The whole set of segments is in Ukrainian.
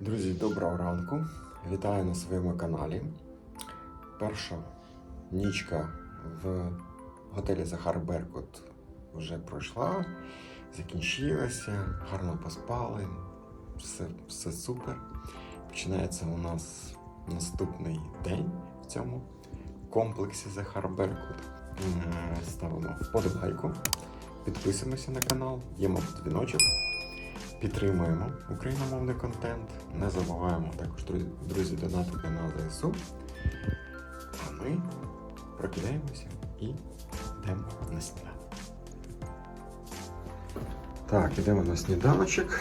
Друзі, доброго ранку! Вітаю на своєму каналі. Перша нічка в готелі Захар Беркут вже пройшла, закінчилася, гарно поспали, все, все супер. Починається у нас наступний день в цьому комплексі Захар Беркут. Е, Ставимо вподобайку, підписуємося на канал, їмо дзвіночок. Підтримуємо україномовний контент. Не забуваємо також, друзі, донатити на ЗСУ. А ми прокидаємося і йдемо на сніданок. Так, йдемо на сніданочок.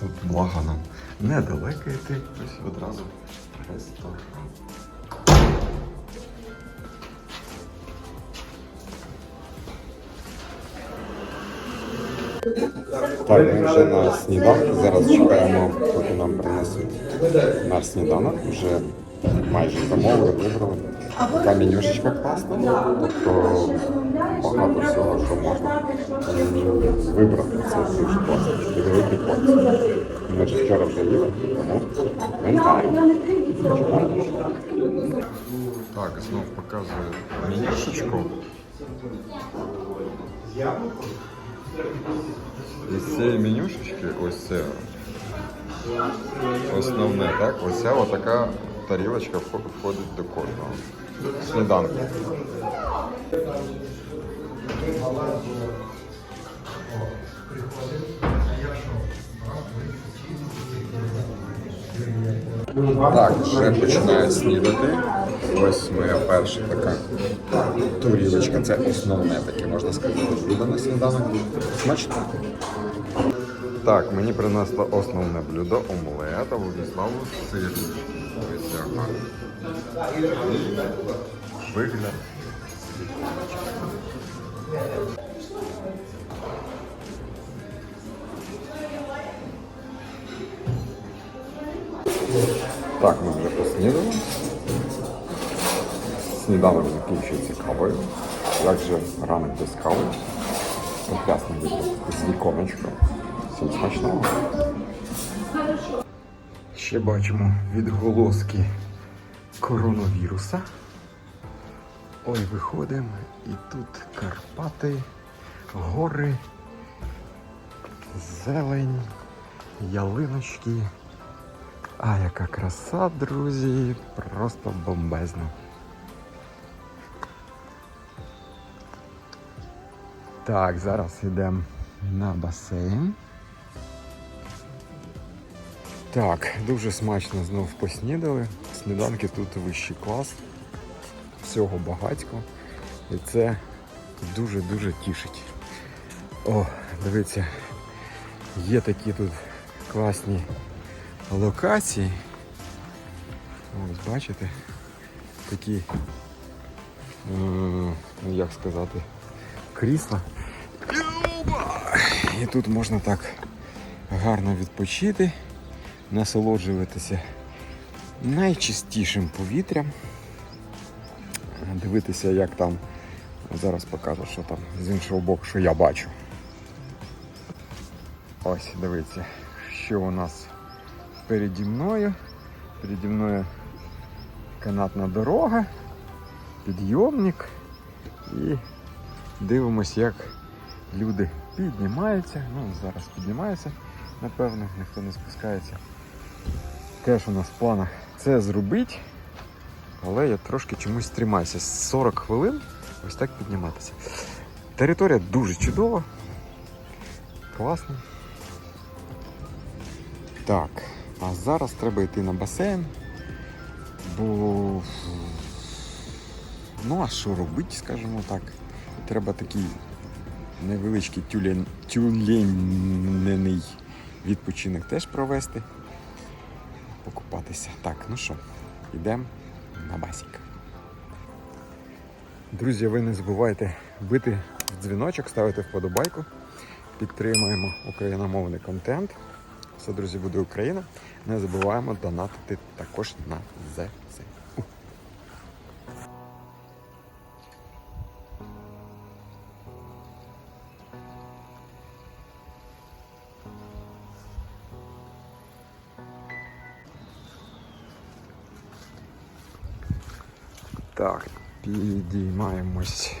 Тут благо нам недалеко йти. Ось одразу ресторан. Так, ми вже на сніданку. Зараз чекаємо, поки нам принесуть наш сніданок. Вже майже замовили, вибрали. Така менюшечка класна. Тобто багато всього, що можна м, вибрати. Це дуже класно. Це великий порції. Ми ж вчора вже їли, тому вентарі. Так, знов показую менюшечку. Із цієї менюшечки ось це основне, так? Ось ця отака тарілочка вхо- входить до кожного. Сніданку. Так, вже починають снідати. Ось моя перша така турілочка. Це основне таке, можна сказати, блюдо на сніданок. Смачно. Так, мені принесло основне блюдо омлет, а Владиславу сир. Ось яка. Вигляд. Сніданок закінчується кавою. Як же ранок без кави? Прекрасний вигляд з віконечком. Всім смачного. Ще бачимо відголоски коронавіруса. Ой, виходимо і тут Карпати, гори, зелень, ялиночки. А яка краса, друзі! Просто бомбезно. Так, зараз йдемо на басейн. Так, дуже смачно знов поснідали. Сніданки тут вищий клас. Всього багатько. І це дуже-дуже тішить. О, дивіться, є такі тут класні локації. Ось бачите, такі, е, ну як сказати, крісла. І тут можна так гарно відпочити, насолоджуватися найчистішим повітрям, дивитися, як там, зараз покажу, що там з іншого боку, що я бачу. Ось, дивіться, що у нас переді мною. Переді мною канатна дорога, підйомник і дивимось, як люди піднімаються. Ну, зараз піднімаються, напевно, ніхто не спускається. Теж у нас в планах це зробити, але я трошки чомусь тримаюся. 40 хвилин ось так підніматися. Територія дуже чудова, класна. Так, а зараз треба йти на басейн, бо ну а що робити, скажімо так. Треба такий невеличкий тюлен... тюленний відпочинок теж провести. Покупатися. Так, ну що, йдемо на басік. Друзі, ви не забувайте бити в дзвіночок, ставити вподобайку. Підтримуємо україномовний контент. Все, друзі, буде Україна. Не забуваємо донатити також на ЗСУ. Підіймаємось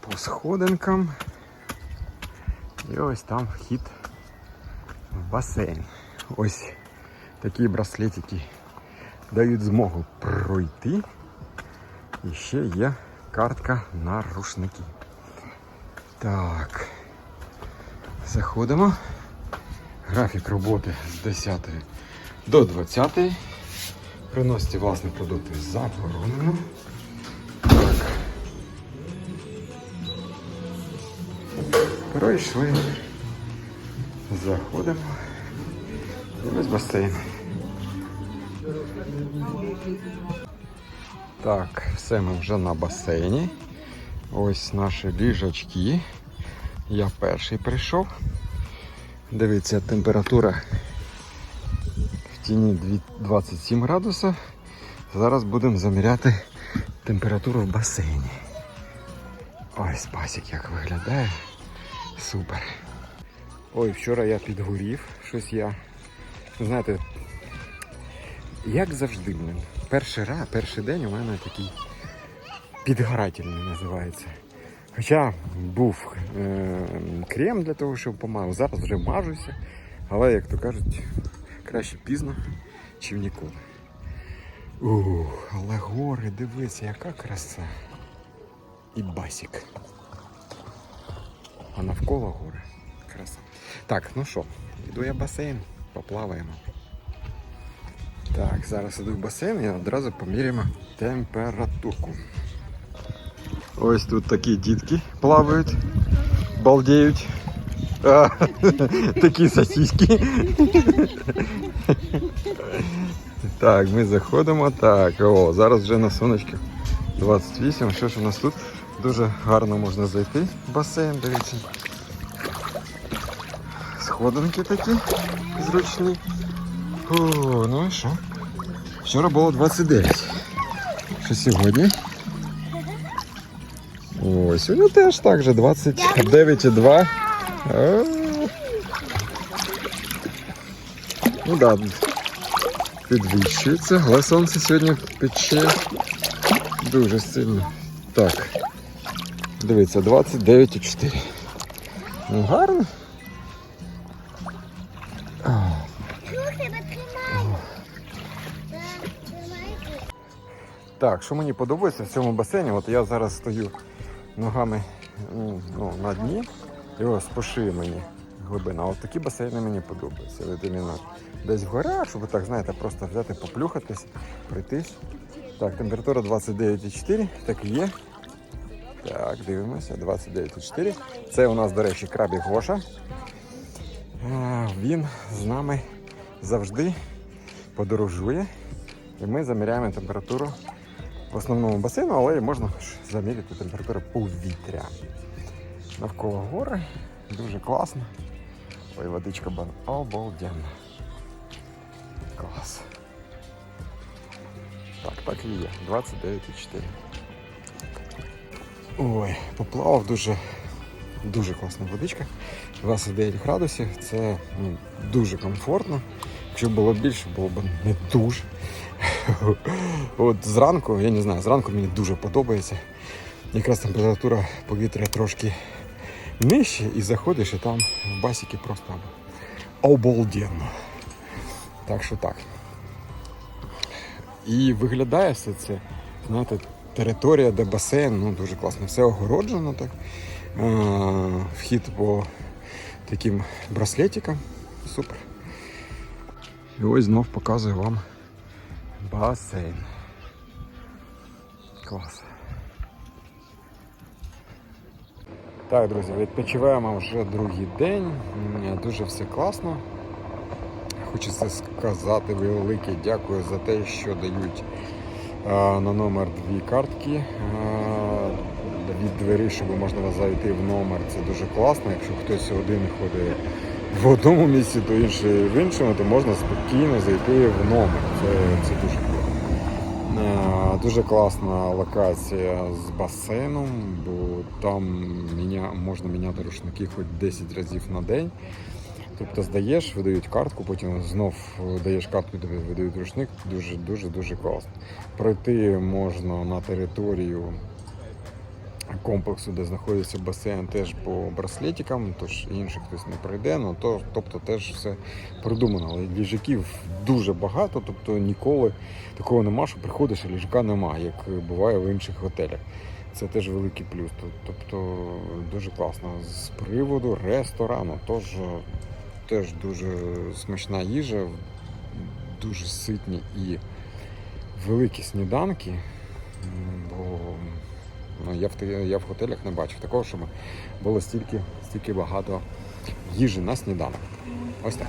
по сходинкам. І ось там вхід в басейн. Ось такі браслетики дають змогу пройти. І ще є картка на рушники. Так. Заходимо. Графік роботи з 10 до 20. Приносити власні продукти заборонено. Пройшли. Заходимо. І ось басейн. Так, все ми вже на басейні. Ось наші ліжачки. Я перший прийшов. Дивіться, температура в тіні 27 градусів. Зараз будемо заміряти температуру в басейні. Ось пасік як виглядає. Супер. Ой, вчора я підгорів. Щось я. Знаєте, як завжди, блин. Перший раз, перший день у мене такий підгорательний називається. Хоча був е, крем для того, щоб помазав. Зараз вже мажуся. Але, як то кажуть, краще пізно, чим ніколи. Ух, але гори, дивися, яка краса. І басік. А навколо гори. Краса. Так, ну що, йду я в басейн, поплаваємо. Так, зараз іду в басейн і одразу поміряємо температурку. Ось тут такі дітки плавають, балдеють. А, такі сосиски. Так, ми заходимо. Так, о, зараз вже на сонечки 28. Що ж у нас тут? Дуже гарно можна зайти в басейн, дивіться. Сходинки такі зручні. О, ну і що? Вчора було 29. Що сьогодні? О, сьогодні теж так же 29,2. А. Ну да, підвищується, але сонце сьогодні пече дуже сильно. Так. Дивіться, 29,4. Ну гарно. Так, що мені подобається в цьому басейні, от я зараз стою ногами ну, на дні, і ось по шиї мені глибина. От такі басейни мені подобаються. Іменно десь в горах, щоб так, знаєте, просто взяти, поплюхатись, пройтись. Так, температура 29,4, так і є. Так, дивимося, 29,4. Це у нас, до речі, крабі Гоша. Він з нами завжди подорожує. І ми заміряємо температуру в основному басейну, але можна заміряти температуру повітря. Навколо гори. Дуже класно. Ой, водичка бан. Обалденна. Клас. Так, так і є. 29,4. Ой, поплавав дуже, дуже класна водичка. 29 градусів. Це ну, дуже комфортно. Якщо було більше, було б не дуже. От зранку, я не знаю, зранку мені дуже подобається. Якраз температура повітря трошки нижче і заходиш, і там в басіки просто обалденно. Так що так. І виглядає все це, знаєте, територія, де басейн, ну дуже класно. Все огороджено так. Вхід по таким браслетикам. Супер. І ось знов показую вам басейн. Клас. Так, друзі, відпочиваємо вже другий день. Дуже все класно. Хочеться сказати велике дякую за те, що дають на номер дві картки від двері, щоб можна зайти в номер. Це дуже класно. Якщо хтось один ходить в одному місці, то інший в іншому, то можна спокійно зайти в номер. Це, це дуже. Е, Дуже класна локація з басейном, бо там можна міняти рушники хоч 10 разів на день. Тобто здаєш, видають картку, потім знов даєш картку, тобі видають рушник. Дуже дуже дуже класно. Пройти можна на територію комплексу, де знаходиться басейн, теж по браслетикам, тож інших хтось не пройде. Ну то, тобто теж все продумано. Але ліжаків дуже багато, тобто ніколи такого нема, що приходиш, а ліжака нема, як буває в інших готелях. Це теж великий плюс. Тобто дуже класно. З приводу ресторану, тож теж дуже смачна їжа, дуже ситні і великі сніданки. Бо ну, я, в, я в готелях не бачив такого, щоб було стільки, стільки багато їжі на сніданок. Ось так.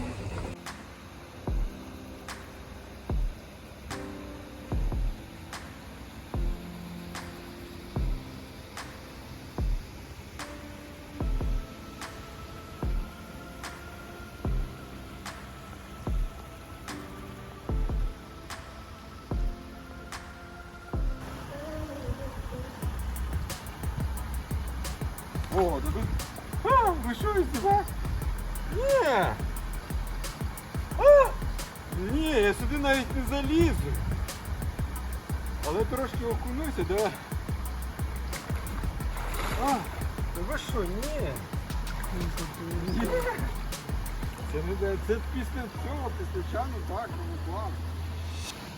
А, ви що із? Ні. А! Ні, я сюди навіть не залізу. Але трошки окунуся, да. А, та ви що, ні. Ні. Це не де- це після цього, після чану, так, ну клас.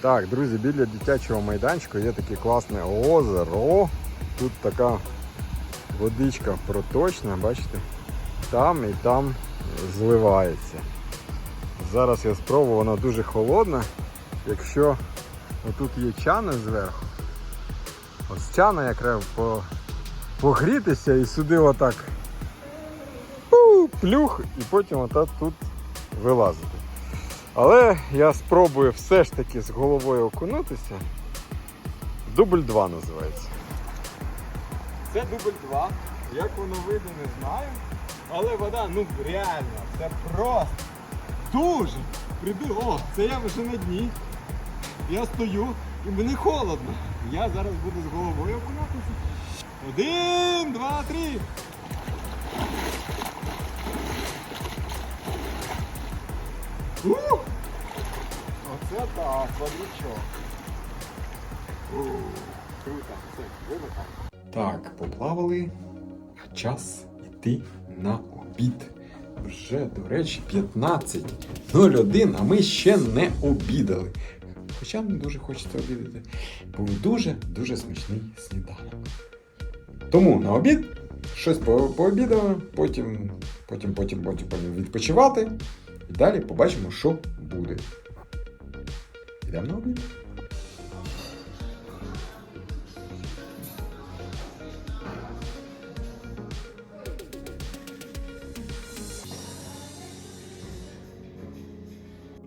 Так, друзі, біля дитячого майданчика є таке класне озеро. Тут така водичка проточна, бачите? Там і там зливається. Зараз я спробую, вона дуже холодна. Якщо отут є чани зверху, з чана якраз по, погрітися і сюди отак плюх, і потім отак тут вилазити. Але я спробую все ж таки з головою окунутися. Дубль 2 називається. Це дубль 2. Як воно вийде, не знаю. Але вода, ну реально, це просто дуже. Приду... О, це я вже на дні. Я стою і мені холодно. Я зараз буду з головою окунатися. Один, два, три. Ух! Оце так, квадрічок. Круто, все, вимикай. Так, поплавали. Час йти на обід. Вже, до речі, 15.01, а ми ще не обідали. Хоча не дуже хочеться обідати. Був дуже-дуже смачний сніданок. Тому на обід щось по- пообідаємо, потім, потім, потім, потім, потім відпочивати. І далі побачимо, що буде. Йдемо на обід.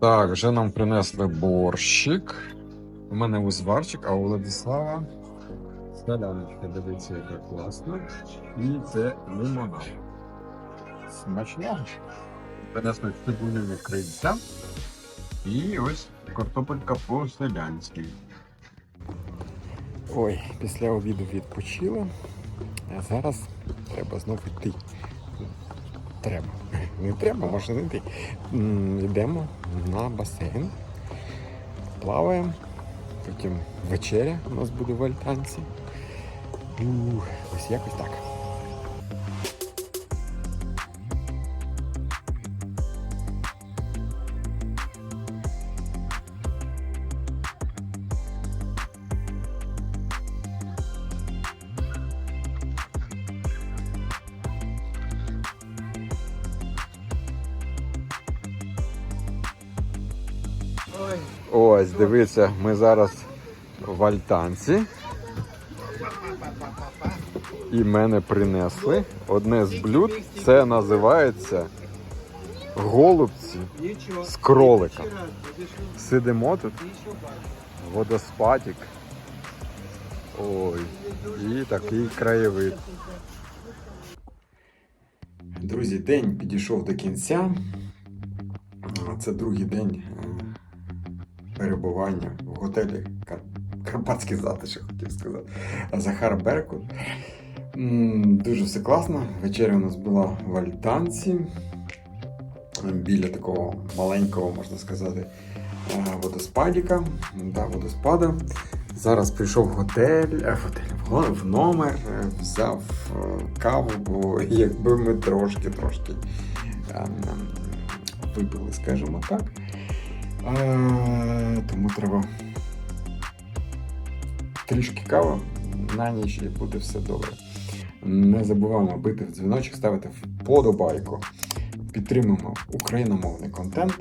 Так, вже нам принесли борщик. У мене узварчик, а у Владислава соляночка. Дивіться, яка класна. І це лимонад. Смачного. Принесли цибулеві крильця. І ось картопелька по-селянськи. Ой, після обіду відпочили. А зараз треба знову йти. Треба. Не треба, можна йти. Йдемо на басейн. Плаваємо. Потім вечеря у нас буде в альтанці. Ось якось так. Ось, дивіться, ми зараз в альтанці. І мене принесли. Одне з блюд. Це називається голубці з кролика. Сидимо тут. Водоспадик. Ой, і такий краєвид. Друзі, день підійшов до кінця. Це другий день е, перебування в готелі Кар... Карпатський затишок, хотів сказати. Захар Беркут. Дуже все класно. Вечеря у нас була в Альтанці. біля такого маленького, можна сказати, е, водоспадіка, да, водоспада. Зараз прийшов в готель, е, готель, в номер, е, взяв каву, бо якби ми трошки, трошки ем, ем, випили, скажімо так. Е, тому треба трішки кави на ніч і буде все добре. Не забуваємо бити в дзвіночок, ставити вподобайку. Підтримуємо україномовний контент.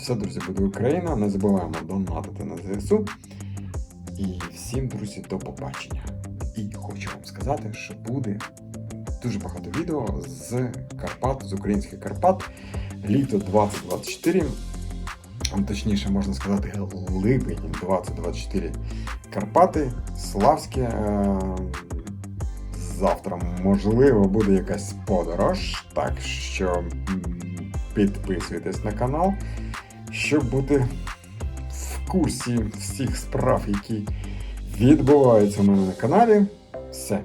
Все, друзі, буде Україна. Не забуваємо донатити на ЗСУ. І всім, друзі, до побачення. І хочу вам сказати, що буде дуже багато відео з Карпат, з українських Карпат. Літо 2024. Точніше, можна сказати, липень 2024 Карпати, Славське. Е, Завтра, можливо, буде якась подорож. Так що підписуйтесь на канал, щоб бути в курсі всіх справ, які відбуваються у мене на каналі. Все.